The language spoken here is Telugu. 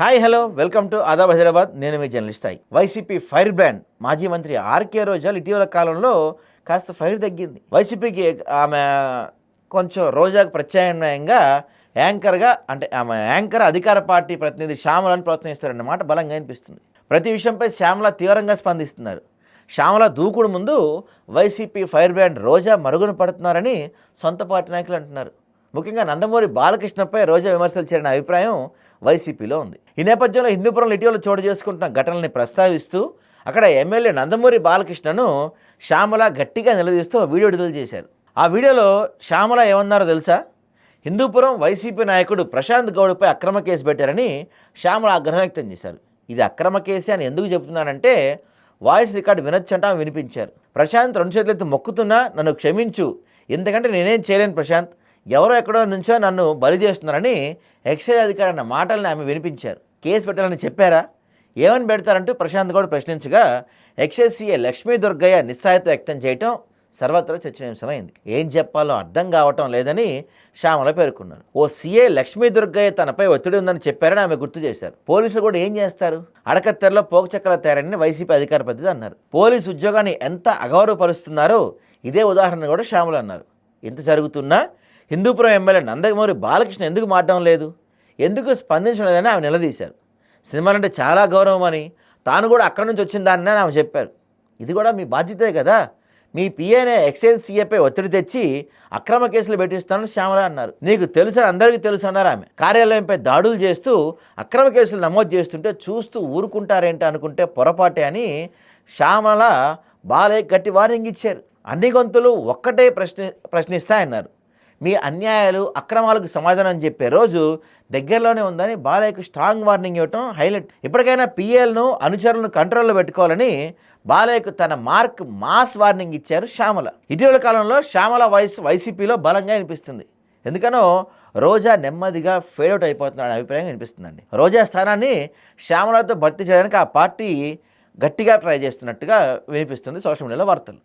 Hi hello. Welcome to Aadab Hyderabad. నేను మీ జర్నలిస్ట్ అయి వైసీపీ ఫైర్ బ్రాండ్ మాజీ మంత్రి ఆర్కే రోజాలు ఇటీవల కాలంలో కాస్త ఫైర్ తగ్గింది. వైసీపీకి ఆమె కొంచెం రోజాకు ప్రత్యామ్నాయంగా యాంకర్గా అంటే ఆమె యాంకర్ అధికార పార్టీ ప్రతినిధి శ్యామలను ప్రోత్సహిస్తారన్నమాట బలంగా అనిపిస్తుంది. ప్రతి విషయంపై శ్యామల తీవ్రంగా స్పందిస్తున్నారు. శ్యామల దూకుడు ముందు వైసీపీ ఫైర్ బ్రాండ్ రోజా మరుగున పడుతున్నారని సొంత పార్టీ నాయకులు అంటున్నారు. ముఖ్యంగా నందమూరి బాలకృష్ణపై రోజా విమర్శలు చేరిన అభిప్రాయం వైసీపీలో ఉంది. ఈ నేపథ్యంలో హిందూపురంలో ఇటీవల చోటు చేసుకుంటున్న ఘటనల్ని ప్రస్తావిస్తూ అక్కడ ఎమ్మెల్యే నందమూరి బాలకృష్ణను శ్యామల గట్టిగా నిలదీస్తూ వీడియో విడుదల చేశారు. ఆ వీడియోలో శ్యామల ఏమన్నారో తెలుసా? హిందూపురం వైసీపీ నాయకుడు ప్రశాంత్ గౌడ్పై అక్రమ కేసు పెట్టారని శ్యామల ఆగ్రహం వ్యక్తం చేశారు. ఇది అక్రమ కేసే అని ఎందుకు చెబుతున్నానంటే వాయిస్ రికార్డు వినొచ్చంట వినిపించారు. ప్రశాంత్ రెండు చేతులెత్తి మొక్కుతున్నా నన్ను క్షమించు. ఎందుకంటే నేనేం చేయలేను ప్రశాంత్. ఎవరో ఎక్కడో నుంచో నన్ను బలి చేస్తున్నారని ఎక్సైజ్ అధికారి అన్న మాటల్ని ఆమె వినిపించారు. కేసు పెట్టాలని చెప్పారా? ఏమని పెడతారంటూ ప్రశాంత్ గౌడ్ ప్రశ్నించగా ఎక్సైజ్ సీఏ లక్ష్మీ దుర్గయ్య నిస్సాయత వ్యక్తం చేయటం సర్వత్రా చర్చనీయాంశమైంది. ఏం చెప్పాలో అర్థం కావటం లేదని శ్యామల పేర్కొన్నారు. ఓ సీఏ లక్ష్మీ దుర్గయ్య తనపై ఒత్తిడి ఉందని చెప్పారని ఆమె గుర్తు చేశారు. పోలీసులు కూడా ఏం చేస్తారు? అడకత్తెరలో పోకచక్కల తేరని వైసీపీ అధికార పద్ధతి అన్నారు. పోలీసు ఉద్యోగాన్ని ఎంత అగౌరవపరుస్తున్నారో ఇదే ఉదాహరణ కూడా శ్యామల అన్నారు. ఇంత జరుగుతున్నా హిందూపురం ఎమ్మెల్యే నందమూరి బాలకృష్ణ ఎందుకు మారడం లేదు? ఎందుకు స్పందించడం లేదని ఆమె నిలదీశారు. సినిమాలంటే చాలా గౌరవం అని తాను కూడా అక్కడి నుంచి వచ్చిన దాన్ని ఆమె చెప్పారు. ఇది కూడా మీ బాధ్యతే కదా. మీ పిఏనే ఎక్సైజ్ సీఏపై ఒత్తిడి తెచ్చి అక్రమ కేసులు పెట్టిస్తానని శ్యామల అన్నారు. నీకు తెలుసు అందరికీ తెలుసు అన్నారు ఆమె. కార్యాలయంపై దాడులు చేస్తూ అక్రమ కేసులు నమోదు చేస్తుంటే చూస్తూ ఊరుకుంటారేంటి అనుకుంటే పొరపాటే అని శ్యామల బాలయ్య గట్టి వార్నింగ్ ఇచ్చారు. అన్ని గొంతులు ఒక్కటే ప్రశ్ని ప్రశ్నిస్తాయన్నారు మీ అన్యాయాలు అక్రమాలకు సమాధానం చెప్పే రోజు దగ్గరలోనే ఉందని బాలయ్యకు స్ట్రాంగ్ వార్నింగ్ ఇవ్వటం హైలైట్ ఇప్పటికైనా పిఎల్ను అనుచరులను కంట్రోల్లో పెట్టుకోవాలని బాలయ్యకు తన మార్క్ మాస్ వార్నింగ్ ఇచ్చారు శ్యామల. ఇటీవల కాలంలో శ్యామల వయసు వైసీపీలో బలంగా అనిపిస్తుంది ఎందుకనో రోజా నెమ్మదిగా ఫేడౌట్ అయిపోతున్నాడు అభిప్రాయం అనిపిస్తుందండి రోజా స్థానాన్ని శ్యామలతో భర్తీ చేయడానికి ఆ పార్టీ గట్టిగా ట్రై చేస్తున్నట్టుగా వినిపిస్తుంది సోషల్ మీడియాలో వార్తలు.